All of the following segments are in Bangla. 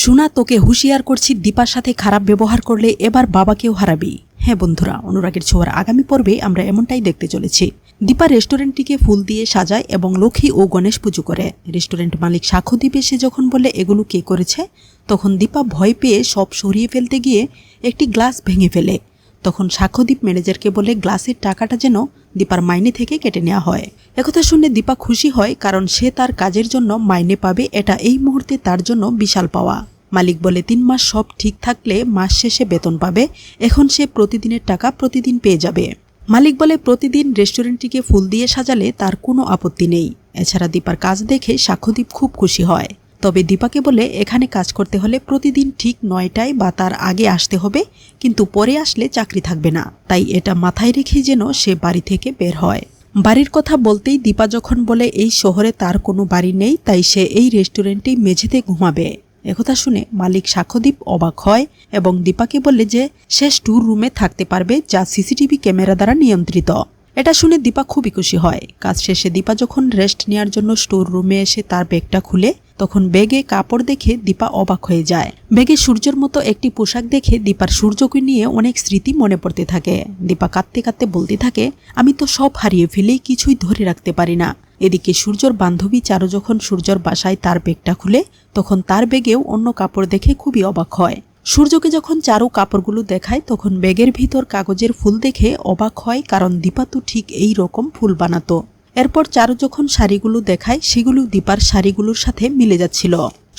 সোনা তোকে হুঁশিয়ার করছি, দীপার সাথে খারাপ ব্যবহার করলে এবার বাবাকেও হারাবি। হ্যাঁ বন্ধুরা, অনুরাগের ছোঁয়ার আগামী পর্বে আমরা এমনটাই দেখতে চলেছি। দীপা রেস্টুরেন্টটিকে ফুল দিয়ে সাজায় এবং লক্ষ্মী ও গণেশ পুজো করে। রেস্টুরেন্ট মালিক সাক্ষ্য দিবে সে যখন বলে এগুলো কে করেছে, তখন দীপা ভয় পেয়ে সব সরিয়ে ফেলতে গিয়ে একটি গ্লাস ভেঙে ফেলে। তখন সাক্ষ্যদীপ ম্যানেজারকে বলে গ্লাসের টাকাটা যেন দীপার মাইনে থেকে কেটে নেওয়া হয়। একথা শুনে দীপা খুশি হয় কারণ সে তার কাজের জন্য মাইনে পাবে, এটা এই মুহূর্তে তার জন্য বিশাল পাওয়া। মালিক বলে, তিন মাস সব ঠিক থাকলে মাস শেষে বেতন পাবে, এখন সে প্রতিদিনের টাকা প্রতিদিন পেয়ে যাবে। মালিক বলে, প্রতিদিন রেস্টুরেন্টটিকে ফুল দিয়ে সাজালে তার কোনো আপত্তি নেই। এছাড়া দীপার কাজ দেখে সাক্ষ্যদীপ খুব খুশি হয়। তবে দীপাকে বলে এখানে কাজ করতে হলে প্রতিদিন ঠিক নয়টায় বা তার আগে আসতে হবে, কিন্তু পরে আসলে চাকরি থাকবে না। তাই এটা মাথায় রেখে যেন সে বাড়ি থেকে বের হয়। বাড়ির কথা বলতেই দীপা যখন বলে, এই শহরে তার কোনো বাড়ি নেই, তাই সে এই রেস্টুরেন্টেই মেঝেতে ঘুমাবে। একথা শুনে মালিক সাক্ষ্যদীপ অবাক হয় এবং দীপাকে বলে যে, সে স্টোর রুমে থাকতে পারবে, যা সিসিটিভি ক্যামেরা দ্বারা নিয়ন্ত্রিত। এটা শুনে দীপা খুবই খুশি হয়। কাজ শেষে দীপা যখন রেস্ট নেওয়ার জন্য স্টোর রুমে এসে তার ব্যাগটা খুলে তখন ব্যাগে কাপড় দেখে দীপা অবাক হয়ে যায়। ব্যাগে সূর্যের মতো একটি পোশাক দেখে দীপার সূর্যকে নিয়ে অনেক স্মৃতি মনে পড়তে থাকে। দীপা কাঁদতে কাঁদতে বলতে থাকে, আমি তো সব হারিয়ে ফেলে কিছুই ধরে রাখতে পারি না। এদিকে সূর্যর বান্ধবী চারু যখন সূর্যর বাসায় তার ব্যাগটা খুলে, তখন তার ব্যাগেও অন্য কাপড় দেখে খুবই অবাক হয়। সূর্যকে যখন চারু কাপড়গুলো দেখায়, তখন ব্যাগের ভিতর কাগজের ফুল দেখে অবাক হয়, কারণ দীপা তো ঠিক এই রকম ফুল বানাতো। এরপর চারু যখন শাড়িগুলো দেখায়, সেগুলো দীপার শাড়িগুলোর সাথে মিলে যাচ্ছিল।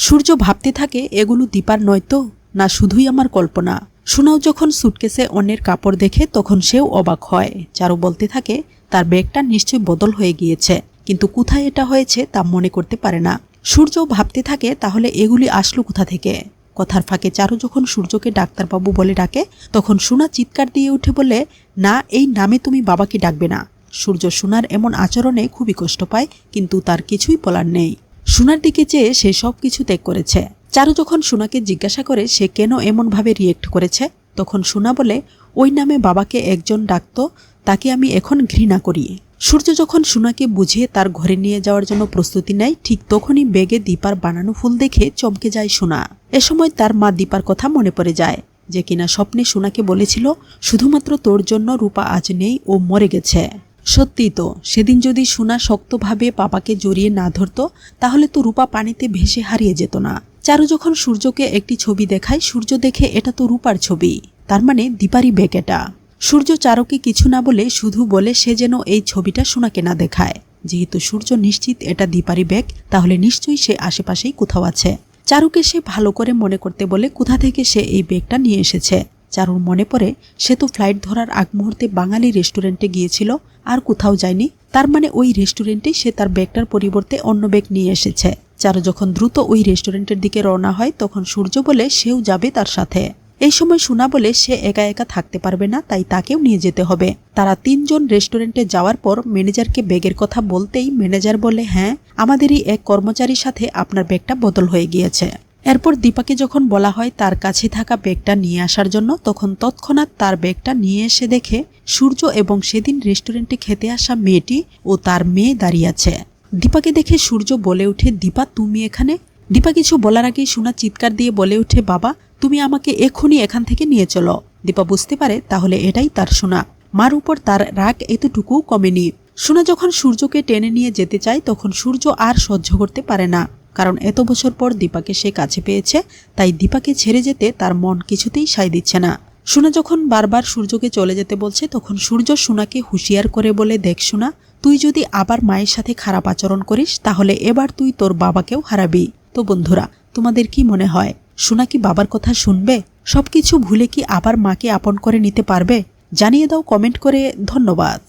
সূর্য ভাবতে থাকে, এগুলো দীপার নয় তো? না, শুধুই আমার কল্পনা। সুনাও যখন সুটকেসে অন্যের কাপড় দেখে, তখন সেও অবাক হয়। চারু বলতে থাকে, তার ব্যাগটা নিশ্চয়ই বদল হয়ে গিয়েছে, কিন্তু কোথায় এটা হয়েছে তা মনে করতে পারে না। সূর্য ভাবতে থাকে, তাহলে এগুলি আসলো কোথা থেকে? কথার ফাঁকে চারু যখন সূর্যকে ডাক্তারবাবু বলে ডাকে, তখন সোনা চিৎকার দিয়ে উঠে বলে, না, এই নামে তুমি বাবাকে ডাকবে না। সূর্য সোনার এমন আচরণে খুবই কষ্ট পায়, কিন্তু তার কিছুই বলার নেই। সোনার দিকে চেয়ে সে সব কিছু ত্যাগ করেছে। চারু যখন সোনাকে জিজ্ঞাসা করে সে কেন এমনভাবে রিয়েক্ট করেছে, তখন সোনা বলে, ওই নামে বাবাকে একজন ডাকতো, তাকে আমি এখন ঘৃণা করি। সূর্য যখন সোনাকে বুঝিয়ে তার ঘরে নিয়ে যাওয়ার জন্য প্রস্তুতি নেয়, ঠিক তখনই বেগে দীপার বানানো ফুল দেখে চমকে যায় সোনা। এ সময় তার মা দীপার কথা মনে পড়ে যায়, যে কিনা স্বপ্নে সোনাকে বলেছিল, শুধুমাত্র তোর জন্য রূপা আজ নেই, ও মরে গেছে। সত্যি তো, সেদিন যদি সোনা শক্তভাবে পাপাকে জড়িয়ে না ধরতো, তাহলে তো রূপা পানিতে ভেসে হারিয়ে যেত না। চারু যখন সূর্যকে একটি ছবি দেখায়, সূর্য দেখে এটা তো রূপার ছবি। তার মানে দীপারই বেগ এটা। সূর্য চারুকে কিছু না বলে, শুধু বলে সে যেন এই ছবিটা সোনাকে না দেখায়। যেহেতু সূর্য নিশ্চিত এটা দীপারি ব্যাগ তাহলে নিশ্চয়ই সে আশেপাশেই কোথাও আছে। চারুকে সে ভালো করে মনে করতে বলে কোথা থেকে সে এই ব্যাগটা নিয়ে এসেছে। চারুর মনে পড়ে, সে তো ফ্লাইট ধরার আগ মুহূর্তে বাঙালি রেস্টুরেন্টে গিয়েছিল, আর কোথাও যায়নি। তার মানে ওই রেস্টুরেন্টে সে তার ব্যাগটার পরিবর্তে অন্য ব্যাগ নিয়ে এসেছে। চারু যখন দ্রুত ওই রেস্টুরেন্টের দিকে রওনা হয়, তখন সূর্য বলে সেও যাবে তার সাথে। এই সময় শোনা বলে সে একা একা থাকতে পারবে না, তাই তাকেও নিয়ে যেতে হবে। তারা তিনজন রেস্টুরেন্টে যাওয়ার পর ম্যানেজারকে ব্যাগের কথা বলতেই ম্যানেজার বলে হ্যাঁ আমাদেরই এক কর্মচারীর সাথে আপনার ব্যাগটা বদল হয়ে গিয়েছে। এরপর দীপাকে যখন বলা হয় তার কাছে থাকা ব্যাগটা নিয়ে আসার জন্য, তখন তৎক্ষণাৎ তার ব্যাগটা নিয়ে এসে দেখে সূর্য এবং সেদিন রেস্টুরেন্টে খেতে আসা মেয়েটি ও তার মেয়ে দাঁড়িয়ে আছে। দীপাকে দেখে সূর্য বলে ওঠে, দীপা, তুমি এখানে? দীপা কিছু বলার আগেই সোনা চিৎকার দিয়ে বলে ওঠে, বাবা, তুমি আমাকে এক্ষুনি এখান থেকে নিয়ে চলো। দীপা বুঝতে পারে তাহলে এটাই তার সোনা। মার উপর তার রাগ এতটুকু কমেনি। সোনা যখন সূর্যকে টেনে নিয়ে যেতে চায়, তখন সূর্য আর সহ্য করতে পারে না। কারণ এত বছর পর দীপাকে সে কাছে পেয়েছে, তাই দীপাকে ছেড়ে যেতে তার মন কিছুতেই সায় দিচ্ছে না। সোনা যখন বারবার সূর্যকে চলে যেতে বলছে, তখন সূর্য সোনাকে হুঁশিয়ার করে বলে, দেখ সোনা, তুই যদি আবার মায়ের সাথে খারাপ আচরণ করিস, তাহলে এবার তুই তোর বাবাকেও হারাবি। তো বন্ধুরা, তোমাদের কি মনে হয়, সোনা কি বাবার কথা শুনবে? সবকিছু ভুলে কি আবার মাকে আপন করে নিতে পারবে? জানিয়ে দাও কমেন্ট করে, ধন্যবাদ।